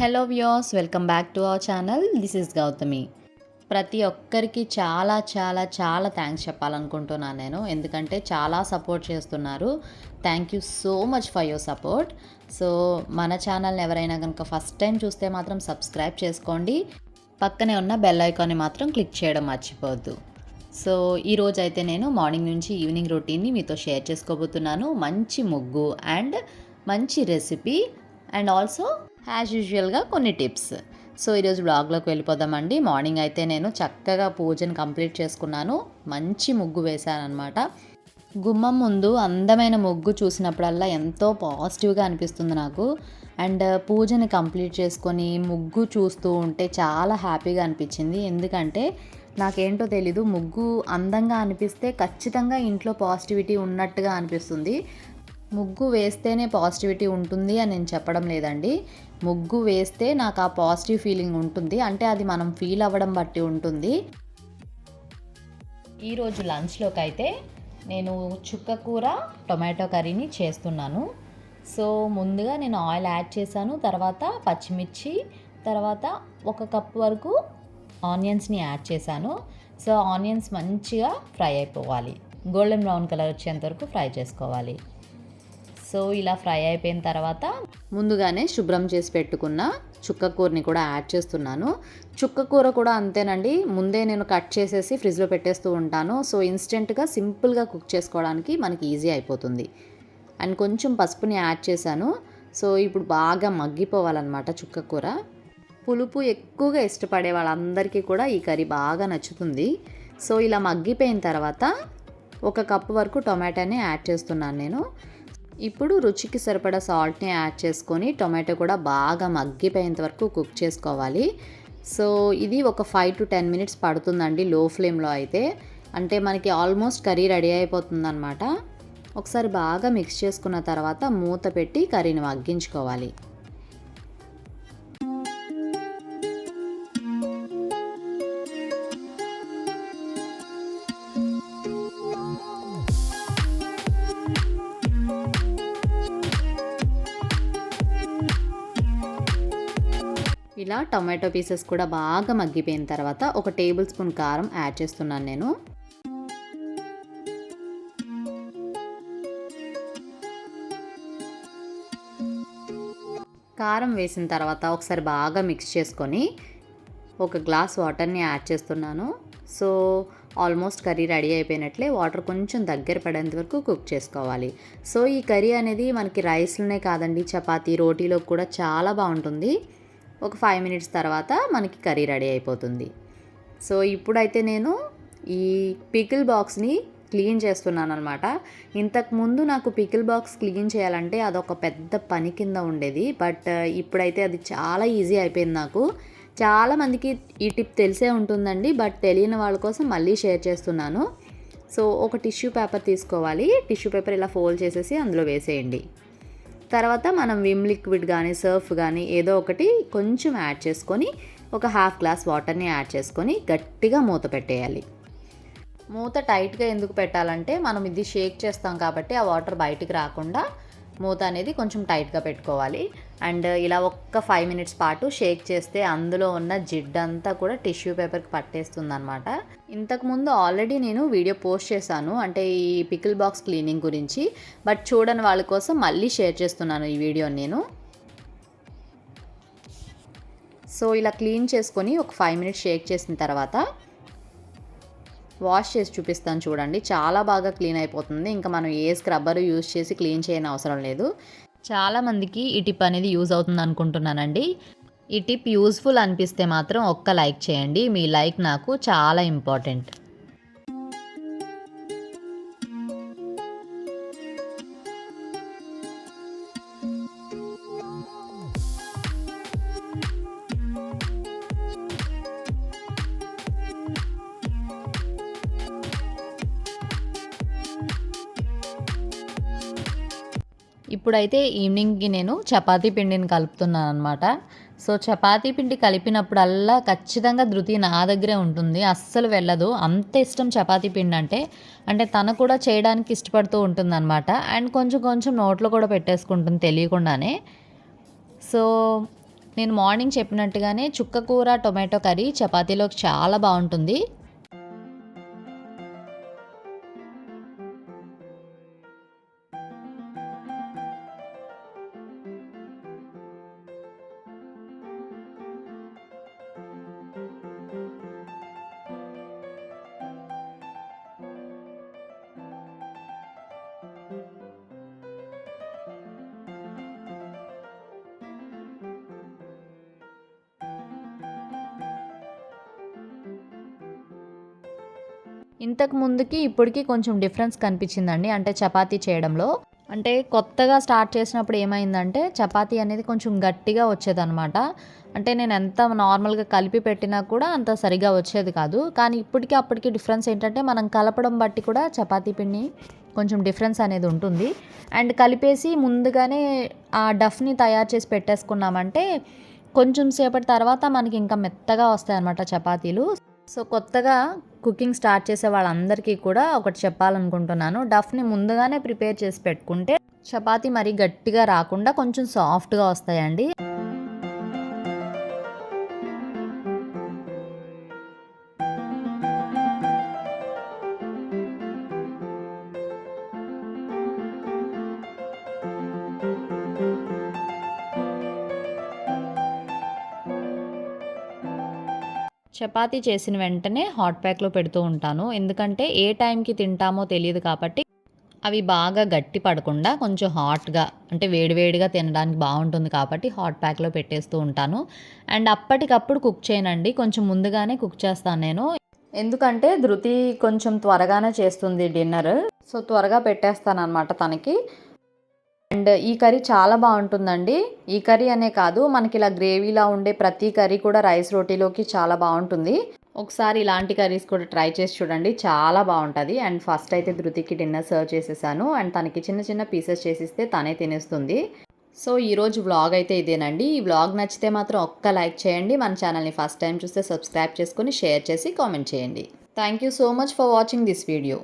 Hello views welcome back to our channel this is Gautami ప్రతి ఒక్కరికి చాలా చాలా చాలా థ్యాంక్స్ చెప్పాలనుకుంటున్నాను నేను. ఎందుకంటే చాలా సపోర్ట్ చేస్తున్నారు. Thank you so much for your support so మన ఛానల్ని ఎవరైనా కనుక ఫస్ట్ టైం చూస్తే మాత్రం సబ్స్క్రైబ్ చేసుకోండి. పక్కనే ఉన్న బెల్ ఐకాన్ని మాత్రం క్లిక్ చేయడం మర్చిపోవద్దు. సో ఈరోజు అయితే నేను మార్నింగ్ నుంచి ఈవినింగ్ రొటీన్ని మీతో షేర్ చేసుకోబోతున్నాను. మంచి ముగ్గు అండ్ మంచి రెసిపీ అండ్ ఆల్సో యాజ్ యూజువల్గా కొన్ని టిప్స్. సో ఈరోజు బ్లాగ్లోకి వెళ్ళిపోదామండి. మార్నింగ్ అయితే నేను చక్కగా పూజను కంప్లీట్ చేసుకున్నాను. మంచి ముగ్గు వేశానమాట అనమాట గుమ్మం ముందు అందమైన ముగ్గు చూసినప్పుడల్లా ఎంతో పాజిటివ్గా అనిపిస్తుంది నాకు. అండ్ పూజని కంప్లీట్ చేసుకొని ముగ్గు చూస్తూ ఉంటే చాలా హ్యాపీగా అనిపించింది. ఎందుకంటే నాకేంటో తెలీదు ముగ్గు అందంగా అనిపిస్తే ఖచ్చితంగా ఇంట్లో పాజిటివిటీ ఉన్నట్టుగా అనిపిస్తుంది. ముగ్గు వేస్తేనే పాజిటివిటీ ఉంటుంది అని నేను చెప్పడం లేదండి. ముగ్గు వేస్తే నాకు ఆ పాజిటివ్ ఫీలింగ్ ఉంటుంది. అంటే అది మనం ఫీల్ అవ్వడం బట్టి ఉంటుంది. ఈరోజు లంచ్లోకి అయితే నేను చుక్క కూర టొమాటో కర్రీని చేస్తున్నాను. సో ముందుగా నేను ఆయిల్ యాడ్ చేశాను. తర్వాత పచ్చిమిర్చి తర్వాత ఒక కప్ వరకు ఆనియన్స్ని యాడ్ చేశాను. సో ఆనియన్స్ మంచిగా ఫ్రై అయిపోవాలి. గోల్డెన్ బ్రౌన్ కలర్ వచ్చేంత వరకు ఫ్రై చేసుకోవాలి. సో ఇలా ఫ్రై అయిపోయిన తర్వాత ముందుగానే శుభ్రం చేసి పెట్టుకున్న చుక్క కూరని కూడా యాడ్ చేస్తున్నాను. చుక్క కూర కూడా అంతేనండి. ముందే నేను కట్ చేసేసి ఫ్రిడ్జ్లో పెట్టేస్తూ ఉంటాను. సో ఇన్స్టెంట్గా సింపుల్గా కుక్ చేసుకోవడానికి మనకి ఈజీ అయిపోతుంది. అండ్ కొంచెం పసుపుని యాడ్ చేశాను. సో ఇప్పుడు బాగా మగ్గిపోవాలన్నమాట చుక్క కూర. పులుపు ఎక్కువగా ఇష్టపడే వాళ్ళందరికీ కూడా ఈ కర్రీ బాగా నచ్చుతుంది. సో ఇలా మగ్గిపోయిన తర్వాత ఒక కప్పు వరకు టొమాటోని యాడ్ చేస్తున్నాను నేను. ఇప్పుడు రుచికి సరిపడా సాల్ట్ని యాడ్ చేసుకొని టొమాటో కూడా బాగా మగ్గిపోయేంత వరకు కుక్ చేసుకోవాలి. సో ఇది ఒక ఫైవ్ టు టెన్ మినిట్స్ పడుతుందండి లో ఫ్లేమ్లో అయితే. అంటే మనకి ఆల్మోస్ట్ కర్రీ రెడీ అయిపోతుందన్నమాట. ఒకసారి బాగా మిక్స్ చేసుకున్న తర్వాత మూత పెట్టి కర్రీని మగ్గించుకోవాలి. ఇలా టొమాటో పీసెస్ కూడా బాగా మగ్గిపోయిన తర్వాత ఒక టేబుల్ స్పూన్ కారం యాడ్ చేస్తున్నాను నేను. కారం వేసిన తర్వాత ఒకసారి బాగా మిక్స్ చేసుకొని ఒక గ్లాస్ వాటర్ని యాడ్ చేస్తున్నాను. సో ఆల్మోస్ట్ కర్రీ రెడీ అయిపోయినట్లే వాటర్ కొంచెం దగ్గర పడేంత వరకు కుక్ చేసుకోవాలి. సో ఈ కర్రీ అనేది మనకి రైస్లోనే కాదండి చపాతీ రోటీలో కూడా చాలా బాగుంటుంది. ఒక ఫైవ్ మినిట్స్ తర్వాత మనకి కర్రీ రెడీ అయిపోతుంది. సో ఇప్పుడైతే నేను ఈ పికిల్ బాక్స్ని క్లీన్ చేస్తున్నాను అనమాట ఇంతకుముందు నాకు పికిల్ బాక్స్ క్లీన్ చేయాలంటే అదొక పెద్ద పని కింద ఉండేది. బట్ ఇప్పుడైతే అది చాలా ఈజీ అయిపోయింది నాకు. చాలామందికి ఈ టిప్ తెలిసే ఉంటుందండి. బట్ తెలియని వాళ్ళ కోసం మళ్ళీ షేర్ చేస్తున్నాను. సో ఒక టిష్యూ పేపర్ తీసుకోవాలి. టిష్యూ పేపర్ ఇలా ఫోల్డ్ చేసేసి అందులో వేసేయండి. తర్వాత మనం విమ్ లిక్విడ్ కానీ సర్ఫ్ కానీ ఏదో ఒకటి కొంచెం యాడ్ చేసుకొని ఒక హాఫ్ గ్లాస్ వాటర్ని యాడ్ చేసుకొని గట్టిగా మూత పెట్టేయాలి. మూత టైట్గా ఎందుకు పెట్టాలంటే మనం ఇది షేక్ చేస్తాం కాబట్టి ఆ వాటర్ బయటికి రాకుండా మూత అనేది కొంచెం టైట్గా పెట్టుకోవాలి. అండ్ ఇలా ఒక్క ఫైవ్ మినిట్స్ పాటు షేక్ చేస్తే అందులో ఉన్న జిడ్డంతా కూడా టిష్యూ పేపర్కి పట్టేస్తుంది అనమాట ఇంతకుముందు ఆల్రెడీ నేను వీడియో పోస్ట్ చేశాను అంటే ఈ పికిల్ బాక్స్ క్లీనింగ్ గురించి. బట్ చూడని వాళ్ళ కోసం మళ్ళీ షేర్ చేస్తున్నాను ఈ వీడియో నేను. సో ఇలా క్లీన్ చేసుకొని ఒక ఫైవ్ మినిట్స్ షేక్ చేసిన తర్వాత వాష్ చేసి చూపిస్తాను చూడండి. చాలా బాగా క్లీన్ అయిపోతుంది. ఇంకా మనం ఏ స్క్రబ్బర్ యూజ్ చేసి క్లీన్ చేయని అవసరం లేదు. చాలామందికి ఈ టిప్ అనేది యూజ్ అవుతుంది అనుకుంటున్నానండి. ఈ టిప్ యూజ్ఫుల్ అనిపిస్తే మాత్రం ఒక్క లైక్ చేయండి. మీ లైక్ నాకు చాలా ఇంపార్టెంట్. ఇప్పుడైతే ఈవినింగ్కి నేను చపాతీ పిండిని కలుపుతున్నాను అనమాట సో చపాతీ పిండి కలిపినప్పుడల్లా ఖచ్చితంగా ధృతి నా దగ్గరే ఉంటుంది. అస్సలు వెళ్ళదు. అంత ఇష్టం చపాతీ పిండి అంటే అంటే తను కూడా చేయడానికి ఇష్టపడుతూ ఉంటుందన్నమాట. అండ్ కొంచెం కొంచెం నోట్లో కూడా పెట్టేసుకుంటుంది తెలియకుండానే. సో నేను మార్నింగ్ చెప్పినట్టుగానే చుక్క కూర టొమాటో కర్రీ చపాతీలోకి చాలా బాగుంటుంది. ఇంతకు ముందుకి ఇప్పటికి కొంచెం డిఫరెన్స్ కనిపించిందండి. అంటే చపాతీ చేయడంలో. అంటే కొత్తగా స్టార్ట్ చేసినప్పుడు ఏమైందంటే చపాతీ అనేది కొంచెం గట్టిగా వచ్చేదనమాట అంటే నేను ఎంత నార్మల్గా కలిపి పెట్టినా కూడా అంత సరిగా వచ్చేది కాదు. కానీ ఇప్పటికీ అప్పటికి డిఫరెన్స్ ఏంటంటే మనం కలపడం బట్టి కూడా చపాతీ పిండి కొంచెం డిఫరెన్స్ అనేది ఉంటుంది. అండ్ కలిపేసి ముందుగానే ఆ డఫ్ని తయారు చేసి పెట్టేసుకున్నామంటే కొంచెం సేపటి తర్వాత మనకి ఇంకా మెత్తగా వస్తాయి అన్నమాట చపాతీలు. సో కొత్తగా కుకింగ్ స్టార్ట్ చేసే వాళ్ళందరికీ కూడా ఒకటి చెప్పాలనుకుంటున్నాను. డఫ్ని ముందుగానే ప్రిపేర్ చేసి పెట్టుకుంటే చపాతీ మరీ గట్టిగా రాకుండా కొంచెం సాఫ్ట్గా వస్తాయండి. చపాతీ చేసిన వెంటనే హాట్ ప్యాక్లో పెడుతూ ఉంటాను. ఎందుకంటే ఏ టైంకి తింటామో తెలియదు కాబట్టి అవి బాగా గట్టి పడకుండా కొంచెం హాట్గా అంటే వేడివేడిగా తినడానికి బాగుంటుంది కాబట్టి హాట్ ప్యాక్లో పెట్టేస్తూ ఉంటాను. అండ్ అప్పటికప్పుడు కుక్ చేయనండి. కొంచెం ముందుగానే కుక్ చేస్తాను నేను. ఎందుకంటే ధృతి కొంచెం త్వరగానే చేస్తుంది డిన్నర్. సో త్వరగా పెట్టేస్తాను అనమాట తనకి. అండ్ ఈ కర్రీ చాలా బాగుంటుందండి. ఈ కర్రీ అనే కాదు మనకి ఇలా గ్రేవీలా ఉండే ప్రతి కర్రీ కూడా రైస్ రోటీలోకి చాలా బాగుంటుంది. ఒకసారి ఇలాంటి కర్రీస్ కూడా ట్రై చేసి చూడండి చాలా బాగుంటుంది. అండ్ ఫస్ట్ అయితే ధృతికి డిన్నర్ సర్వ్ చేసేసాను. అండ్ తనకి చిన్న చిన్న పీసెస్ చేసిస్తే తనే తినేస్తుంది. సో ఈరోజు వ్లాగ్ అయితే ఇదేనండి. ఈ వ్లాగ్ నచ్చితే మాత్రం ఒక్క లైక్ చేయండి. మన ఛానల్ని ఫస్ట్ టైం చూస్తే సబ్స్క్రైబ్ చేసుకొని షేర్ చేసి కామెంట్ చేయండి. Thank you so much for watching this video.